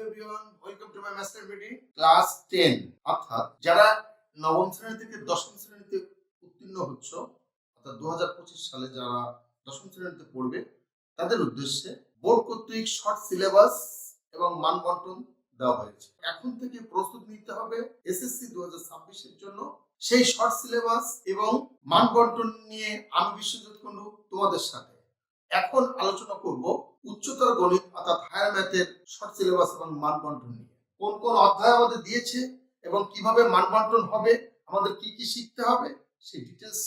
Everyone welcome to my master meeting class 10 অর্থাৎ যারা নবম শ্রেণি থেকে দেওয়া হয়েছে। এখন থেকে প্রস্তুত নিতে হবে এর জন্য। সেই শর্ট সিলেবাস এবং মান বন্টন নিয়ে আমি বিশ্বজিৎ কুণ্ডু তোমাদের সাথে। এখন আলোচনা করব উচ্চতর গণিত অর্থাৎ হায়ার ম্যাথের শর্ট সিলেবাস এবং মান বন্টন নিয়ে। কোন কোন অধ্যায় আমাদের দিয়েছে এবং কীভাবে মান বন্টন হবে, আমাদের কি কি শিখতে হবে, সেই ডিটেলস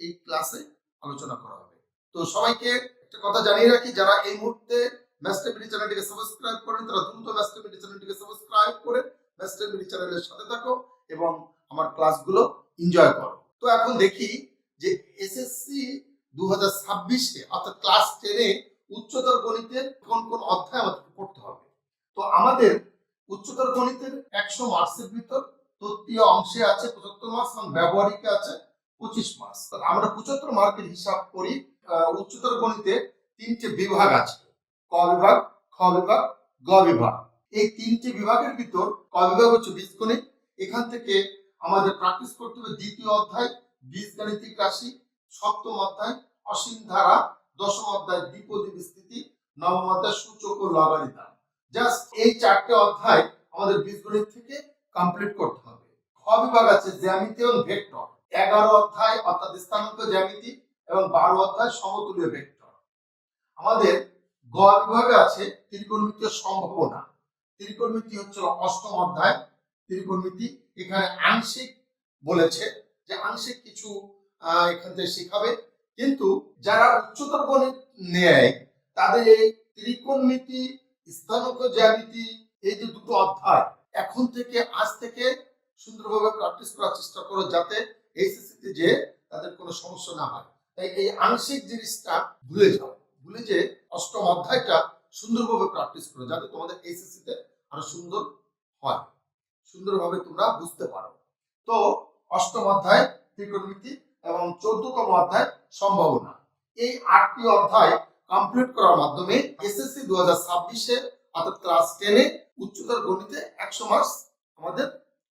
এই ক্লাসে আলোচনা করা হবে। তো সবাইকে একটা কথা জানিয়ে রাখি, যারা এই মুহূর্তে ম্যাস্টারবিডি চ্যানেলটিকে সাবস্ক্রাইব করেন, তারা দ্রুত ম্যাস্টারবিডি চ্যানেলটিকে সাবস্ক্রাইব করে ম্যাস্টারবিডি চ্যানেলের সাথে থাকো এবং আমার ক্লাসগুলো এনজয় করো। তো এখন দেখি যে এসএসসি দু হাজার ছাব্বিশে, অর্থাৎ ক্লাস টেনে উচ্চতর গণিতের কোন কোন অধ্যায় আমাদেরকে পড়তে হবে। তো আমাদের উচ্চতর গণিতের একশো মার্কসের ভিতর তত্ত্বীয় অংশে আছে পঁচাত্তর মার্কস এবং ব্যবহারিকে আছে পঁচিশ মার্কস আমরা পঁচাত্তর মার্কের হিসাব করি উচ্চতর গণিতে তিনটে বিভাগ আছে, ক বিভাগ, খ বিভাগ, গ বিভাগ। এই তিনটে বিভাগের ভিতর ক বিভাগ হচ্ছে বীজগণিত। এখান থেকে আমাদের প্র্যাকটিস করতে হবে দ্বিতীয় অধ্যায়, বীজগাণিতিক রাশি, সপ্তম অধ্যায়, অসীম ধারা দশম অধ্যায় দ্বিপদী বিস্তৃতি নবম অধ্যায় সূচক ও লগারিদম। জাস্ট এই চারটে অধ্যায় আমাদের বীজগণিত থেকে কমপ্লিট করতে হবে। খ বিভাগ আছে জ্যামিতি এবং ভেক্টর। এগারো অধ্যায় অর্থাৎ স্থানাঙ্ক জ্যামিতি এবং বারো অধ্যায় সমতুল্য ভেক্টর। আমাদের গ বিভাগে আছে ত্রিকোণমিতীয় সম্ভাবনা। ত্রিকোণমিতি হচ্ছে অষ্টম অধ্যায়। ত্রিকোণমিতি এখানে আংশিক বলেছে যে আংশিক কিছু এখান থেকে শেখাবে। কিন্তু যারা উচ্চতর গণিত নেয়, তাদের এই ত্রিকোণমিতি স্থানক জ্যামিতি এই যে দুটো অধ্যায়, এখন থেকে, আজ থেকে সুন্দরভাবে প্র্যাকটিস করার চেষ্টা করো যাতে এইচএসসি তে যে তাদের কোনো সমস্যা না হয়। তাই এই আংশিক জিনিসটা ভুলে যাও। ভুলে যে অষ্টম অধ্যায়টা সুন্দরভাবে প্র্যাকটিস করো যাতে তোমাদের এইচএসসি তে আরও সুন্দর হয়। সুন্দরভাবে তোমরা বুঝতে পারো। তো অষ্টম অধ্যায়, ত্রিকোণমিতি এবং চোদ্দতম অধ্যায় সম্ভাবনা। এই আটটি অধ্যায় কমপ্লিট করার মাধ্যমে এসএসসি দু হাজার ছাব্বিশে অর্থাৎ ক্লাস টেনে উচ্চতর গণিতে একশো মার্কস আমাদের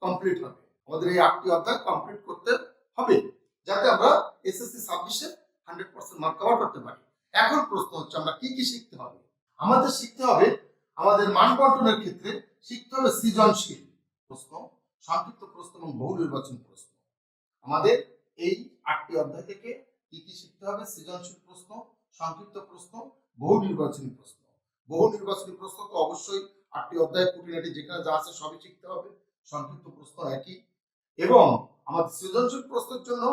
কমপ্লিট হবে। আমাদের এই আটটি অধ্যায় কমপ্লিট করতে হবে, যাতে আমরা এসএসসি ছাব্বিশে হান্ড্রেড পার্সেন্ট মার্ক কভার করতে পারি। এখন প্রশ্ন হচ্ছে, আমরা কি কি শিখতে হবে? আমাদের শিখতে হবে, আমাদের মান বন্টনের ক্ষেত্রে শিখতে হবে সৃজনশীল প্রশ্ন, সংক্ষিপ্ত প্রশ্ন এবং বহু নির্বাচন প্রশ্ন। আমাদের এই আটটি অধ্যায় থেকে কি কি শিখতে হবে? সৃজনশীল প্রশ্ন, সংক্ষিপ্ত প্রশ্ন, বহু নির্বাচনী প্রশ্ন। বহু নির্বাচনী প্রশ্ন তো অবশ্যই আটটি অধ্যায় খুঁটিনাটি যেখানে যা আছে সবই শিখতে হবে। সংক্ষিপ্ত প্রশ্ন একই। এবং আমাদের সৃজনশীল প্রশ্নের জন্য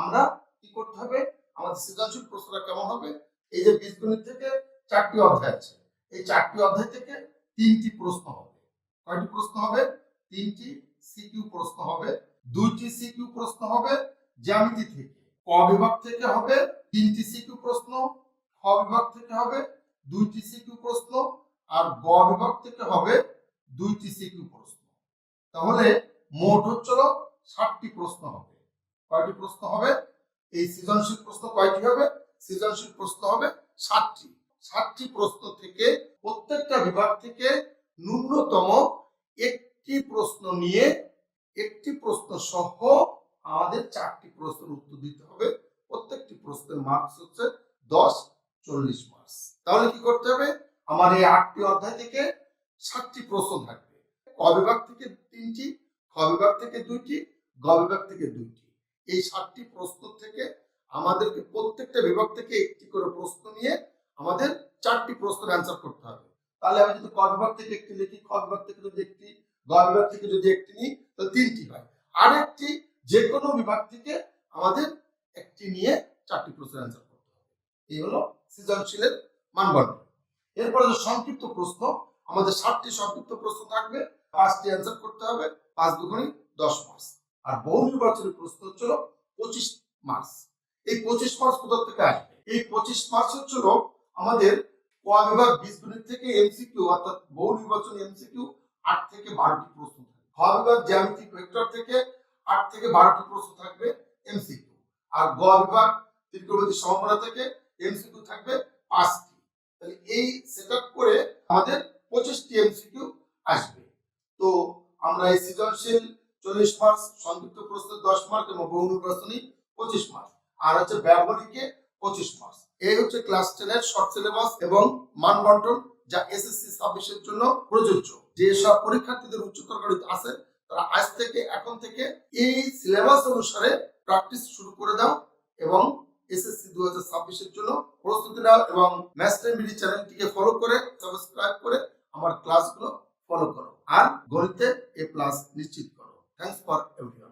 আমরা কি করতে হবে? আমাদের সৃজনশীল প্রশ্নটা কেমন হবে? এই যে বীজগণিত থেকে চারটি অধ্যায় আছে। এই চারটি অধ্যায় থেকে তিনটি প্রশ্ন হবে। কয়টি প্রশ্ন হবে? তিনটি সিকিউ প্রশ্ন হবে। দুইটি সিকিউ প্রশ্ন হবে। জ্যামিতি থেকে। ক বিভাগ থেকে হবে, তিনটি সিকিউ প্রশ্ন, খ বিভাগ থেকে হবে, দুইটি সিকিউ প্রশ্ন, আর গ বিভাগ থেকে হবে দুইটি সিকিউ প্রশ্ন। তাহলে মোট হচ্ছিল ষাটটি প্রশ্ন হবে। কয়টি প্রশ্ন হবে? এই সৃজনশীল প্রশ্ন কয়টি হবে? সৃজনশীল প্রশ্ন হবে ষাটটি। ষাটটি প্রশ্ন থেকে প্রত্যেকটা বিভাগ থেকে ন্যূনতম একটি প্রশ্ন নিয়ে একটি প্রশ্ন সহ আমাদের চারটি প্রশ্নের উত্তর দিতে হবে। প্রত্যেকটি প্রশ্নের মার্কস হচ্ছে দশ, চল্লিশ মার্কস তাহলে কি করতে হবে? আমার এই আটটি অধ্যায় থেকে সাতটি প্রশ্ন থাকবে। ক বিভাগ থেকে তিনটি, খ বিভাগ থেকে দুইটি, গ বিভাগ থেকে দুইটি। এই সাতটি প্রশ্ন থেকে আমাদেরকে প্রত্যেকটা বিভাগ থেকে একটি করে প্রশ্ন নিয়ে আমাদের চারটি প্রশ্নের অ্যান্সার করতে হবে। তাহলে আমি যদি ক বিভাগ থেকে একটি লিখি, খ বিভাগ থেকে যদি একটি, গ বিভাগ থেকে যদি একটি নিই, তাহলে তিনটি হয়। আরেকটি যে কোনো বিভাগ থেকে আমাদের একটি নিয়ে চারটি প্রশ্নের অ্যান্সার করতে হবে। এই হলো সৃজনশীলের মানবন্ধন। এরপরে যে সংক্ষিপ্ত প্রশ্ন, আমাদের ষাটটি সংক্ষিপ্ত প্রশ্ন থাকবে। পাঁচটি অ্যান্সার করতে হবে, পাঁচ দুগুণে দশ মার্কস আর বহু নির্বাচনী প্রশ্ন হচ্ছিল পঁচিশ মার্কস এই পঁচিশ মার্কস কোথা থেকে আসবে? এই পঁচিশ মার্কস হচ্ছিল আমাদের ক বিভাগ বীজগণিত থেকে এমসিকিউ অর্থাৎ বহু নির্বাচনী এমসিকিউ আট থেকে বারোটি প্রশ্ন থাকবে খ বিভাগ জ্যামিতিক ভেক্টর থেকে আট থেকে বারোটি প্রশ্ন থাকবে এমসিকিউ। আর গ বিভাগ ত্রিকোণমিতি সম্ভাবনা থেকে এমসিকিউ থাকবে পাঁচটি। তাহলে এই সেট করে আমাদের পঁচিশটি এমসিকিউ সৃজনশীল চল্লিশ মার্ক সংযুক্ত প্রস্তুত দশ মার্ক এবং বহু নির্বাচনী পঁচিশ মার্ক আর হচ্ছে ব্যবহারিকে পঁচিশ মার্ক এই হচ্ছে ক্লাস টেনের শর্ট সিলেবাস এবং মান বন্টন যা এসএসসি ছাব্বিশের জন্য প্রযোজ্য। যে সব পরীক্ষার্থীদের উচ্চতর আছে তারা আজ থেকে, এখন থেকে এই সিলেবাস অনুসারে প্র্যাকটিস শুরু করে দাও এবং এসএসসি দু হাজার ছাব্বিশের জন্য প্রস্তুতি নাও এবং ম্যাস্টার মিডি চ্যানেলটিকে ফলো করে সাবস্ক্রাইব করে আমার ক্লাসগুলো ফলো করো। আর গণিতে এ প্লাস নিশ্চিত করো। Thanks for everyone